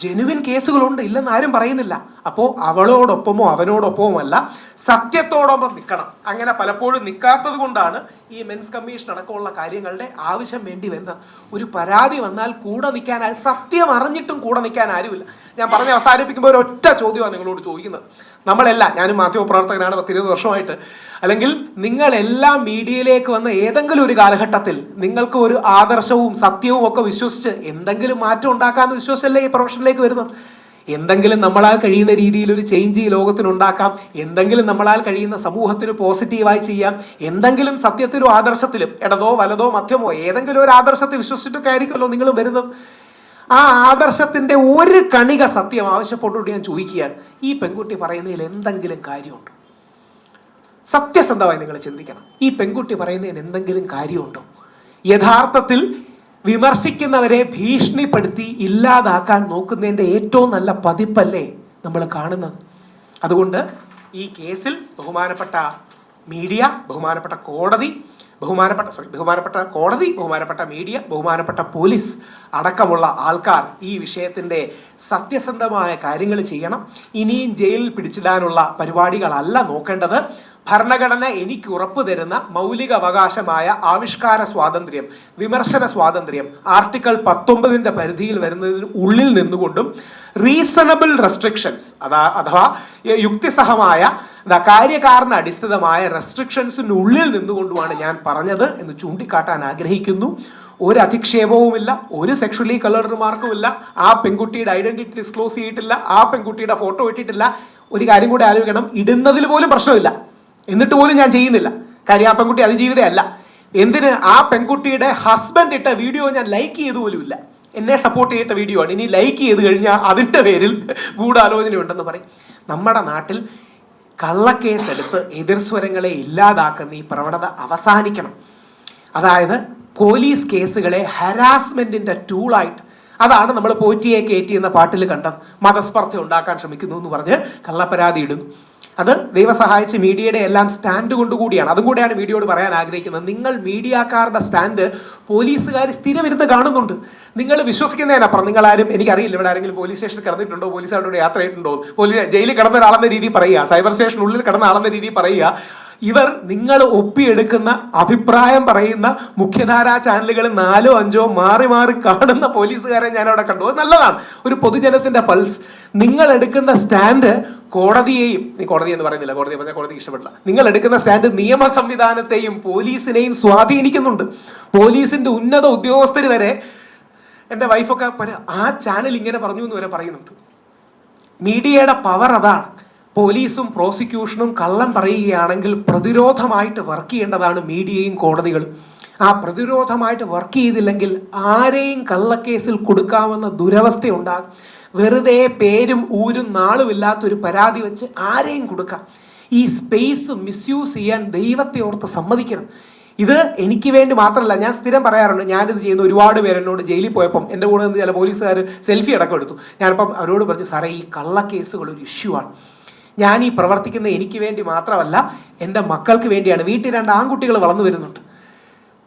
ജെനുവിൻ കേസുകളുണ്ട് ഇല്ലെന്ന് ആരും പറയുന്നില്ല. അപ്പോൾ അവളോടൊപ്പമോ അവനോടൊപ്പമോ അല്ല സത്യത്തോടൊപ്പം നിൽക്കണം അങ്ങനെ പലപ്പോഴും നിൽക്കാത്തത് കൊണ്ടാണ് ഈ മെൻസ് കമ്മീഷൻ അടക്കമുള്ള കാര്യങ്ങളുടെ ആവശ്യം വേണ്ടി വരുന്നത്. ഒരു പരാതി വന്നാൽ കൂടെ നിൽക്കാൻ സത്യം അറിഞ്ഞിട്ടും കൂടെ നിൽക്കാൻ ആരുമില്ല. ഞാൻ പറഞ്ഞ് അവസാനിപ്പിക്കുമ്പോൾ ഒരൊറ്റ ചോദ്യമാണ് നിങ്ങളോട് ചോദിക്കുന്നത്. നമ്മളെല്ലാം ഞാനും മാധ്യമപ്രവർത്തകനാണ് പത്തിരുപത് വർഷമായിട്ട്. അല്ലെങ്കിൽ നിങ്ങളെല്ലാം മീഡിയയിലേക്ക് വന്ന ഏതെങ്കിലും ഒരു കാലഘട്ടത്തിൽ നിങ്ങൾക്ക് ഒരു ആദർശവും സത്യവും ഒക്കെ വിശ്വസിച്ച് എന്തെങ്കിലും മാറ്റം ഉണ്ടാക്കാമെന്ന് വിശ്വസിച്ചല്ലേ ഈ പ്രൊഫഷനിലേക്ക് വരുന്നത്? എന്തെങ്കിലും നമ്മളാൽ കഴിയുന്ന രീതിയിൽ ഒരു ചേഞ്ച് ഈ ലോകത്തിനുണ്ടാക്കാം എന്തെങ്കിലും നമ്മളാൽ കഴിയുന്ന സമൂഹത്തിന് പോസിറ്റീവായി ചെയ്യാം എന്തെങ്കിലും സത്യത്തിലും ആദർശത്തിലും ഇടതോ വലതോ മധ്യമോ ഏതെങ്കിലും ഒരു ആദർശത്തെ വിശ്വസിച്ചിട്ടൊക്കെ ആയിരിക്കുമല്ലോ നിങ്ങൾ വരുന്നത്. ആ ആദർശത്തിന്റെ ഒരു കണിക സത്യം ആവശ്യപ്പെട്ടുകൊണ്ട് ഞാൻ ചോദിക്കുകയാണ്. ഈ പെൺകുട്ടി പറയുന്നതിൽ എന്തെങ്കിലും കാര്യമുണ്ടോ? സത്യസന്ധമായി നിങ്ങൾ ചിന്തിക്കണം. ഈ പെൺകുട്ടി പറയുന്നതിന് എന്തെങ്കിലും കാര്യമുണ്ടോ? യഥാർത്ഥത്തിൽ വിമർശിക്കുന്നവരെ ഭീഷണിപ്പെടുത്തി ഇല്ലാതാക്കാൻ നോക്കുന്നതിന്റെ ഏറ്റവും നല്ല പതിപ്പല്ലേ നമ്മൾ കാണുന്നത്. അതുകൊണ്ട് ഈ കേസിൽ ബഹുമാനപ്പെട്ട മീഡിയ ബഹുമാനപ്പെട്ട കോടതി ബഹുമാനപ്പെട്ട സോറി ബഹുമാനപ്പെട്ട കോടതി ബഹുമാനപ്പെട്ട മീഡിയ ബഹുമാനപ്പെട്ട പോലീസ് അടക്കമുള്ള ആൾക്കാർ ഈ വിഷയത്തിന്റെ സത്യസന്ധമായ കാര്യങ്ങൾ ചെയ്യണം. ഇനിയും ജയിലിൽ പിടിച്ചിടാനുള്ള പരിപാടികളല്ല നോക്കേണ്ടത്. ഭരണഘടന എനിക്ക് ഉറപ്പു തരുന്ന മൗലികാവകാശമായ ആവിഷ്കാര സ്വാതന്ത്ര്യം വിമർശന സ്വാതന്ത്ര്യം ആർട്ടിക്കിൾ പത്തൊമ്പതിന്റെ പരിധിയിൽ വരുന്നതിന് ഉള്ളിൽ നിന്നുകൊണ്ടും റീസണബിൾ റെസ്ട്രിക്ഷൻസ് അതാ അഥവാ യുക്തിസഹമായ കാര്യകാരണ അടിസ്ഥിതമായ റെസ്ട്രിക്ഷൻസിനുള്ളിൽ നിന്നുകൊണ്ടുമാണ് ഞാൻ പറഞ്ഞത് എന്ന് ചൂണ്ടിക്കാട്ടാൻ ആഗ്രഹിക്കുന്നു. ഒരു അധിക്ഷേപവുമില്ല ഒരു സെക്ഷലി കളർഡ് റിമാർക്കുമില്ല ആ പെൺകുട്ടിയുടെ ഐഡന്റിറ്റി ഡിസ്ക്ലോസ് ചെയ്തിട്ടില്ല ആ പെൺകുട്ടിയുടെ ഫോട്ടോ ഇട്ടിട്ടില്ല. ഒരു കാര്യം കൂടി ആലോചിക്കണം ഇടുന്നതിൽ പോലും പ്രശ്നമില്ല. എന്നിട്ട് പോലും ഞാൻ ചെയ്യുന്നില്ല. കാര്യം ആ പെൺകുട്ടി അതിജീവിതയല്ല എന്തിന് ആ പെൺകുട്ടിയുടെ ഹസ്ബൻഡ് ഇട്ട വീഡിയോ ഞാൻ ലൈക്ക് ചെയ്തു പോലുമില്ല എന്നെ സപ്പോർട്ട് ചെയ്തിട്ട വീഡിയോ ആണ്. ഇനി ലൈക്ക് ചെയ്ത് കഴിഞ്ഞാൽ അതിന്റെ പേരിൽ ഗൂഢാലോചന ഉണ്ടെന്ന് പറയും. നമ്മുടെ നാട്ടിൽ കള്ളക്കേസ് എടുത്ത് എതിർസ്വരങ്ങളെ ഇല്ലാതാക്കുന്ന ഈ പ്രവണത അവസാനിക്കണം. അതായത് പോലീസ് കേസുകളെ ഹരാസ്മെന്റിന്റെ ടൂളായിട്ട് അതാണ് നമ്മൾ പോറ്റിയെ കയറ്റി എന്ന പാട്ടിൽ കണ്ടത്. മതസ്പർദ്ധ ഉണ്ടാക്കാൻ ശ്രമിക്കുന്നു എന്ന് പറഞ്ഞ് കള്ളപ്പരാതി ഇടുന്നു. അത് ദൈവസഹായിച്ച് മീഡിയയുടെ എല്ലാം സ്റ്റാൻഡ് കൊണ്ടുകൂടിയാണ് അതും കൂടെയാണ് മീഡിയയോട് പറയാൻ ആഗ്രഹിക്കുന്നത്. നിങ്ങൾ മീഡിയക്കാരുടെ സ്റ്റാൻഡ് പോലീസുകാർ സ്ഥിരം ഇരുന്ന് കാണുന്നുണ്ട്. നിങ്ങൾ വിശ്വസിക്കുന്നതിനപ്പുറം നിങ്ങളാരും എനിക്കറിയില്ല. ഇവിടെ ആരെങ്കിലും പോലീസ് സ്റ്റേഷനിൽ കിടന്നിട്ടുണ്ടോ? പോലീസ് ആളുടെ യാത്ര ചെയ്തിട്ടുണ്ടോ? പോലീസ് ജയിലിൽ കിടന്ന ഒരാളെന്ന രീതി പറയുക. സൈബർ സ്റ്റേഷനുള്ളിൽ കിടന്ന ആളെന്ന രീതി പറയുക. ഇവർ നിങ്ങൾ ഒപ്പിയെടുക്കുന്ന അഭിപ്രായം പറയുന്ന മുഖ്യധാരാ ചാനലുകൾ നാലോ അഞ്ചോ മാറി മാറി കാണുന്ന പോലീസുകാരെ ഞാൻ അവിടെ കണ്ടു. അത് നല്ലതാണ്. ഒരു പൊതുജനത്തിന്റെ പൾസ്. നിങ്ങൾ എടുക്കുന്ന സ്റ്റാൻഡ് കോടതിയെയും നീ കോടതി എന്ന് പറയുന്നില്ല കോടതി പറഞ്ഞാൽ കോടതി ഇഷ്ടപ്പെടില്ല. നിങ്ങൾ എടുക്കുന്ന സ്റ്റാൻഡ് നിയമ സംവിധാനത്തെയും പോലീസിനെയും സ്വാധീനിക്കുന്നുണ്ട്. പോലീസിന്റെ ഉന്നത ഉദ്യോഗസ്ഥർ വരെ എന്റെ വൈഫൊക്കെ ആ ചാനൽ ഇങ്ങനെ പറഞ്ഞു എന്ന് വരെ പറയുന്നുണ്ട്. മീഡിയയുടെ പവർ അതാണ്. പോലീസും പ്രോസിക്യൂഷനും കള്ളം പറയുകയാണെങ്കിൽ പ്രതിരോധമായിട്ട് വർക്ക് ചെയ്യേണ്ടതാണ് മീഡിയയും കോടതികളും. ആ പ്രതിരോധമായിട്ട് വർക്ക് ചെയ്തില്ലെങ്കിൽ ആരെയും കള്ളക്കേസിൽ കൊടുക്കാമെന്ന ദുരവസ്ഥയുണ്ടാകും വെറുതെ പേരും ഊരും നാളുമില്ലാത്തൊരു പരാതി വെച്ച് ആരെയും കൊടുക്കാം. ഈ സ്പേസ് മിസ്യൂസ് ചെയ്യാൻ ദൈവത്തെ ഓർത്ത് സമ്മതിക്കണം. ഇത് എനിക്ക് വേണ്ടി മാത്രമല്ല ഞാൻ സ്ഥിരം പറയാറുണ്ട് ഞാനിത് ചെയ്യുന്ന ഒരുപാട് പേര് എന്നോട് ജയിലിൽ പോയപ്പം എന്റെ കൂടെ നിന്ന് ചില പോലീസുകാർ സെൽഫി അടക്കം എടുത്തു. ഞാനിപ്പം അവരോട് പറഞ്ഞു സാറേ ഈ കള്ളക്കേസുകൾ ഒരു ഇഷ്യൂ ആണ്. ഞാൻ ഈ പ്രവർത്തിക്കുന്ന എനിക്ക് വേണ്ടി മാത്രമല്ല എന്റെ മക്കൾക്ക് വേണ്ടിയാണ്. വീട്ടിൽ രണ്ട് ആൺകുട്ടികൾ വളർന്നു വരുന്നുണ്ട്.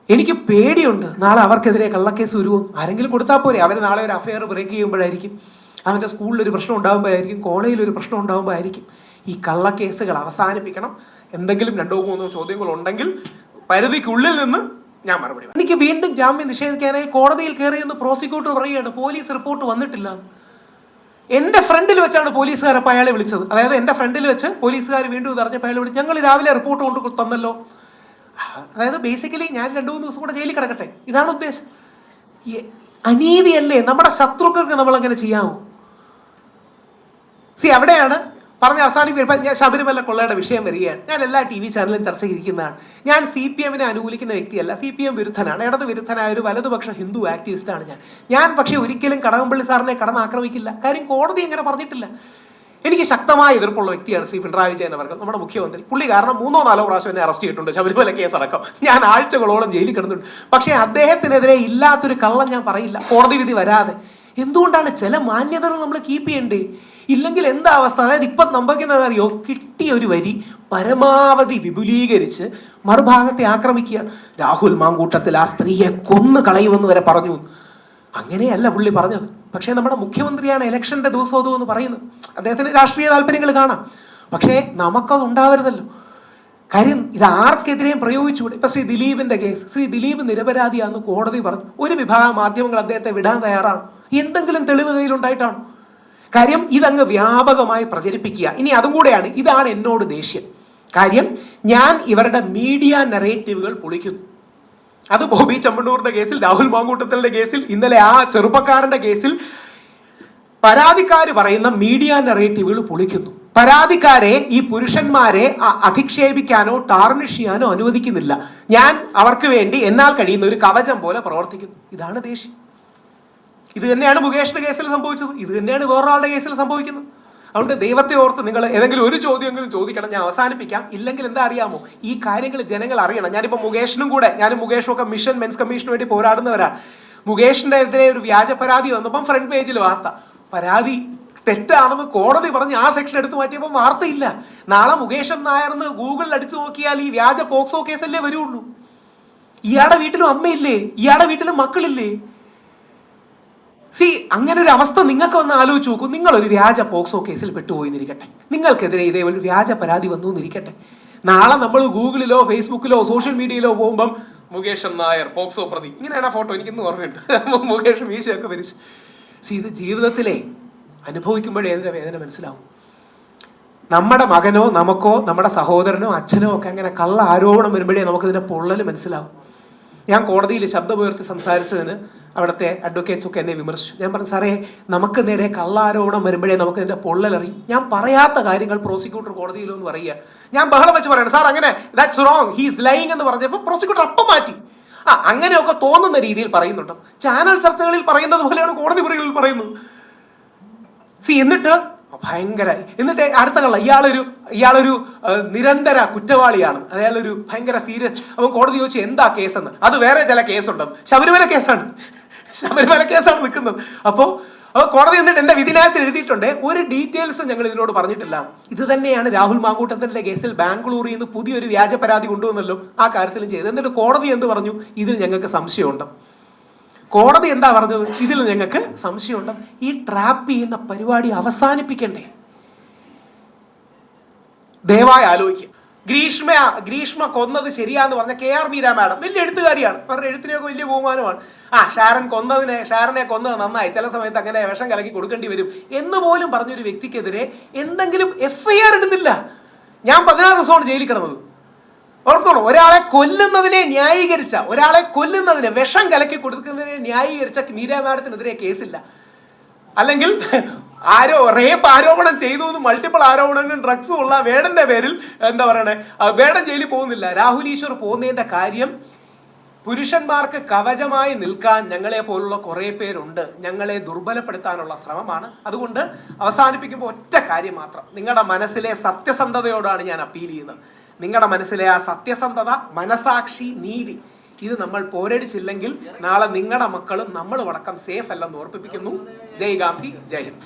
എനിക്ക് പേടിയുണ്ട് നാളെ അവർക്കെതിരെ കള്ളക്കേസ് വരുമോ? ആരെങ്കിലും കൊടുത്താൽ പോരെ. അവർ നാളെ ഒരു അഫയർ ബ്രേക്ക് ചെയ്യുമ്പോഴായിരിക്കും. അവന്റെ സ്കൂളിലൊരു പ്രശ്നം ഉണ്ടാകുമ്പോഴായിരിക്കും കോളേജിൽ ഒരു പ്രശ്നം ഉണ്ടാകുമ്പോഴായിരിക്കും. ഈ കള്ളക്കേസുകൾ അവസാനിപ്പിക്കണം. എന്തെങ്കിലും രണ്ടോ മൂന്നോ ചോദ്യങ്ങൾ ഉണ്ടെങ്കിൽ പരിധിക്കുള്ളിൽ നിന്ന് ഞാൻ മറുപടി. എനിക്ക് വീണ്ടും ജാമ്യം നിഷേധിക്കാനായി കോടതിയിൽ കയറിയെന്ന് പ്രോസിക്യൂട്ടർ പറയുകയാണ്. പോലീസ് റിപ്പോർട്ട് വന്നിട്ടില്ല. എന്റെ ഫ്രണ്ടിൽ വെച്ചാണ് പോലീസുകാർ അപ്പോൾ അയാളെ വിളിച്ചത്. അതായത് എന്റെ ഫ്രണ്ടിൽ വെച്ച് പോലീസുകാർ വീണ്ടും ഇതറിഞ്ഞപ്പോൾ അയാളെ വിളിച്ചു ഞങ്ങൾ രാവിലെ റിപ്പോർട്ട് കൊണ്ട് തന്നല്ലോ. അതായത് ബേസിക്കലി ഞാൻ രണ്ട് മൂന്ന് ദിവസം കൂടെ ജയിലിൽ കിടക്കട്ടെ? ഇതാണ് ഉദ്ദേശം. അനീതിയല്ലേ? നമ്മുടെ ശത്രുക്കൾക്ക് നമ്മൾ അങ്ങനെ ചെയ്യാമോ സി അവിടെയാണ് പറഞ്ഞ അവസാനിപ്പിക്കും ഞാൻ ശബരിമല കൊള്ളയുടെ വിഷയം വരികയാണ്. ഞാൻ എല്ലാ ടി വി ചാനലും ചർച്ച ചെയ്തിരിക്കുന്നതാണ്. ഞാൻ സി പി എമ്മിനെ അനുകൂലിക്കുന്ന വ്യക്തിയല്ല സി പി എം വിരുദ്ധനാണ്. ഇടത് വിരുദ്ധനായ ഒരു വലതുപക്ഷ ഹിന്ദു ആക്ടിവിസ്റ്റാണ് ഞാൻ. ഞാൻ പക്ഷേ ഒരിക്കലും കടകംപള്ളി സാറിനെ കടന്നാക്രമിക്കില്ല കാര്യം കോടതി ഇങ്ങനെ പറഞ്ഞിട്ടില്ല. എനിക്ക് ശക്തമായ എതിർപ്പുള്ള വ്യക്തിയാണ് ശ്രീ പിണറായി വിജയൻ അവർ നമ്മുടെ മുഖ്യമന്ത്രി. പുള്ളി കാരണം മൂന്നോ നാലോ പ്രാവശ്യം എന്നെ അറസ്റ്റ് ചെയ്തിട്ടുണ്ട് ശബരിമല കേസ് അടക്കം ഞാൻ ആഴ്ചകളോളം ജയിലിൽ കിടന്നിട്ടുണ്ട്. പക്ഷേ അദ്ദേഹത്തിനെതിരെ ഇല്ലാത്തൊരു കള്ളം ഞാൻ പറയില്ല. കോടതി വിധി വരാതെ. എന്തുകൊണ്ടാണ് ചില മാന്യതകൾ നമ്മൾ കീപ്പ് ചെയ്യണ്ടേ? ഇല്ലെങ്കിൽ എന്താ അവസ്ഥ? അതായത് ഇപ്പം സംഭവിക്കുന്നത് അറിയോ കിട്ടിയ ഒരു വരി പരമാവധി വിപുലീകരിച്ച് മറുഭാഗത്തെ ആക്രമിക്കുക രാഹുൽ മാങ്കൂട്ടത്തിൽ ആ സ്ത്രീയെ കൊന്നു കളയുമെന്ന് വരെ പറഞ്ഞു. അങ്ങനെയല്ല പുള്ളി പറഞ്ഞത്. പക്ഷേ നമ്മുടെ മുഖ്യമന്ത്രിയാണ് ഇലക്ഷന്റെ ദിവസം എന്ന് പറയുന്നത്. അദ്ദേഹത്തിന് രാഷ്ട്രീയ താല്പര്യങ്ങൾ കാണാം. പക്ഷേ നമുക്കത് ഉണ്ടാവരുതല്ലോ. കാര്യം ഇത് ആർക്കെതിരെയും പ്രയോഗിച്ചുകൂടെ? ഇപ്പം ശ്രീ ദിലീപിന്റെ കേസ്. ശ്രീ ദിലീപ് നിരപരാധിയാണെന്ന് കോടതി പറഞ്ഞു. ഒരു വിഭാഗം മാധ്യമങ്ങൾ അദ്ദേഹത്തെ വിടാൻ തയ്യാറാണ്. എന്തെങ്കിലും തെളിവ് കയ്യിലുണ്ടായിട്ടാണ്? കാര്യം ഇതങ്ങ് വ്യാപകമായി പ്രചരിപ്പിക്കുക. ഇനി അതും കൂടെയാണ്. ഇതാണ് എന്നോട് ദേഷ്യം. കാര്യം ഞാൻ ഇവരുടെ മീഡിയ നെറേറ്റീവുകൾ പൊളിക്കുന്നു. അത് ബോബി ചെമ്മണ്ണൂറിന്റെ കേസിൽ രാഹുൽ മാങ്കൂട്ടത്തലിന്റെ കേസിൽ ഇന്നലെ ആ ചെറുപ്പക്കാരന്റെ കേസിൽ പരാതിക്കാർ പറയുന്ന മീഡിയ നെറേറ്റീവുകൾ പൊളിക്കുന്നു. പരാതിക്കാരെ ഈ പുരുഷന്മാരെ അധിക്ഷേപിക്കാനോ ടാർണിഷ് ചെയ്യാനോ അനുവദിക്കുന്നില്ല. ഞാൻ അവർക്ക് വേണ്ടി എന്നാൽ കഴിയുന്ന ഒരു കവചം പോലെ പ്രവർത്തിക്കുന്നു. ഇതാണ് ദേഷ്യം. ഇത് തന്നെയാണ് മുകേഷിന്റെ കേസിൽ സംഭവിച്ചത്. ഇത് തന്നെയാണ് വേറൊരാളുടെ കേസിൽ സംഭവിക്കുന്നത്. അതുകൊണ്ട് ദൈവത്തെ ഓർത്ത് നിങ്ങൾ ഏതെങ്കിലും ഒരു ചോദ്യമെങ്കിലും ചോദിക്കണം. ഞാൻ അവസാനിപ്പിക്കാം. ഇല്ലെങ്കിൽ എന്താ അറിയാമോ? ഈ കാര്യങ്ങൾ ജനങ്ങൾ അറിയണം. ഞാനിപ്പോൾ മുകേഷിനും കൂടെ ഞാനും മുകേഷും ഒക്കെ മിഷൻ മെൻസ് കമ്മീഷന് വേണ്ടി പോരാടുന്നവരാണ്. മുകേഷിന്റെ എതിരെ ഒരു വ്യാജ പരാതി വന്നപ്പം ഫ്രണ്ട് പേജിൽ വാർത്ത. പരാതി തെറ്റാണെന്ന് കോടതി പറഞ്ഞ് ആ സെക്ഷൻ എടുത്തു മാറ്റിയപ്പോൾ വാർത്തയില്ല. നാളെ മുകേഷൻ നായർന്ന് ഗൂഗിളിൽ അടിച്ചു നോക്കിയാൽ ഈ വ്യാജ പോക്സോ കേസല്ലേ വരുള്ളൂ. ഇയാളുടെ വീട്ടിലും അമ്മയില്ലേ? ഇയാളുടെ വീട്ടിലും മക്കളില്ലേ? സി അങ്ങനെ ഒരു അവസ്ഥ നിങ്ങൾക്ക് വന്ന് ആലോചിച്ച് നോക്കൂ. നിങ്ങൾ ഒരു വ്യാജ പോക്സോ കേസിൽ പെട്ടുപോയി എന്നിരിക്കട്ടെ നിങ്ങൾക്കെതിരെ ഒരു വ്യാജ പരാതി വന്നു എന്നിരിക്കട്ടെ നാളെ നമ്മൾ ഗൂഗിളിലോ ഫേസ്ബുക്കിലോ സോഷ്യൽ മീഡിയയിലോ പോകുമ്പം മുകേഷ് നായർ പോക്സോ പ്രതി ഇങ്ങനെയാണ് ആ ഫോട്ടോ എനിക്കിന്ന് ഓർമ്മയുണ്ട്. മുകേഷ് മീശയൊക്കെ വരിച്ച്. സി ഇത് ജീവിതത്തിലെ അനുഭവിക്കുമ്പോഴേ അതിന്റെ വേദന മനസ്സിലാവും. നമ്മുടെ മകനോ നമുക്കോ നമ്മുടെ സഹോദരനോ അച്ഛനോ ഒക്കെ അങ്ങനെ കള്ള ആരോപണം വരുമ്പോഴേ നമുക്കിതിന്റെ പൊള്ളൽ മനസ്സിലാവും. ഞാൻ കോടതിയിൽ ശബ്ദമുയർത്തി സംസാരിച്ചതിന് അവിടുത്തെ അഡ്വക്കേറ്റ്സ് ഒക്കെ എന്നെ വിമർശിച്ചു. ഞാൻ പറഞ്ഞു സാറേ നമുക്ക് നേരെ കള്ളാരോപണം വരുമ്പോഴേ നമുക്ക് ഇതിന്റെ പൊള്ളലറിയും ഞാൻ പറയാത്ത കാര്യങ്ങൾ പ്രോസിക്യൂട്ടർ കോടതിയിലൊന്ന് പറയുക. ഞാൻ ബഹളം വെച്ച് പറയണം സാർ അങ്ങനെ ദാറ്റ്സ് റോങ് ഹീസ് ലൈങ് എന്ന് പറഞ്ഞപ്പോൾ പ്രോസിക്യൂട്ടർ അപ്പം മാറ്റി. ആ അങ്ങനെയൊക്കെ തോന്നുന്ന രീതിയിൽ പറയുന്നുണ്ട്. ചാനൽ ചർച്ചകളിൽ പറയുന്നത് പോലെയാണ് കോടതി മുറികളിൽ പറയുന്നത്. സി എന്നിട്ട് ഭയങ്കര. എന്നിട്ട് അടുത്ത കള്ള ഇയാളൊരു ഇയാളൊരു നിരന്തര കുറ്റവാളിയാണ്. അയാളൊരു ഭയങ്കര സീരിയസ്. അപ്പം കോടതി ചോദിച്ചു എന്താ കേസെന്ന്? അത് വേറെ ചില കേസുണ്ട്. ശബരിമല കേസാണ്. ശബരിമല കേസാണ് നിൽക്കുന്നത്. അപ്പോൾ അപ്പോൾ കോടതി എന്നിട്ട് എന്റെ വിധിനായത്തിൽ എഴുതിയിട്ടുണ്ട് ഒരു ഡീറ്റെയിൽസ് ഞങ്ങൾ ഇതിനോട് പറഞ്ഞിട്ടില്ല. ഇത് തന്നെയാണ് രാഹുൽ മാങ്കൂട്ടത്തിന്റെ കേസിൽ ബാംഗ്ലൂരിൽ നിന്ന് പുതിയൊരു വ്യാജ പരാതി കൊണ്ടുവന്നല്ലോ ആ കാര്യത്തിലും ചെയ്ത് എന്നിട്ട് കോടതി എന്ത് പറഞ്ഞു? ഇതിൽ ഞങ്ങൾക്ക് സംശയമുണ്ട്. കോടതി എന്താ പറഞ്ഞത്? ഇതിൽ ഞങ്ങൾക്ക് സംശയമുണ്ട്. ഈ ട്രാപ്പ് ചെയ്യുന്ന പരിപാടി അവസാനിപ്പിക്കണ്ടേ? ദയവായി ആലോചിക്കുക. ഗ്രീഷ്മ ഗ്രീഷ്മ കൊന്നത് ശരിയാന്ന് പറഞ്ഞ കെ ആർ മീര മാഡം വലിയ എഴുത്തുകാരിയാണ്. അവരുടെ എഴുത്തിനെയൊക്കെ വലിയ ബഹുമാനമാണ്. ആ ഷാരൻ കൊന്നതിനെ ഷാരനെ കൊന്നത് നന്നായി. ചില സമയത്ത് അങ്ങനെ വിഷം കലക്കി കൊടുക്കേണ്ടി വരും. എന്ന് പോലും പറഞ്ഞൊരു വ്യക്തിക്കെതിരെ എന്തെങ്കിലും എഫ് ഐ ആർ ഇടുന്നില്ല. ഞാൻ പതിനാറ് ദിവസമാണ് ജയിലിൽ കിടന്നത്. ഒരാളെ കൊല്ലുന്നതിനെ ന്യായീകരിച്ച ഒരാളെ കൊല്ലുന്നതിന് വിഷം കലക്കി കൊടുക്കുന്നതിനെ ന്യായീകരിച്ച മീര മാഡത്തിനെതിരെ കേസില്ല. അല്ലെങ്കിൽ ആരോ റേപ്പ് ആരോപണം ചെയ്തു എന്ന് മൾട്ടിപ്പിൾ ആരോപണങ്ങളും ഡ്രഗ്സും ഉള്ള വേടന്റെ പേരിൽ എന്താ പറയണേ വേടൻ ജയിലിൽ പോകുന്നില്ല. രാഹുൽ ഈശ്വർ പോകുന്നതിന്റെ കാര്യം പുരുഷന്മാർക്ക് കവചമായി നിൽക്കാൻ ഞങ്ങളെ പോലുള്ള കുറേ പേരുണ്ട്. ഞങ്ങളെ ദുർബലപ്പെടുത്താനുള്ള ശ്രമമാണ്. അതുകൊണ്ട് അവസാനിപ്പിക്കുമ്പോൾ ഒറ്റ കാര്യം മാത്രം. നിങ്ങളുടെ മനസ്സിലെ സത്യസന്ധതയോടാണ് ഞാൻ അപ്പീൽ ചെയ്യുന്നത്. നിങ്ങളുടെ മനസ്സിലെ ആ സത്യസന്ധത മനസാക്ഷി നീതി ഇത് നമ്മൾ പോരടിച്ചില്ലെങ്കിൽ നാളെ നിങ്ങളുടെ മക്കളും നമ്മളും അടക്കം സേഫ് അല്ലെന്ന് ഓർപ്പിപ്പിക്കുന്നു. ജയ് ഗാന്ധി ജയ് ഹിന്ദ്.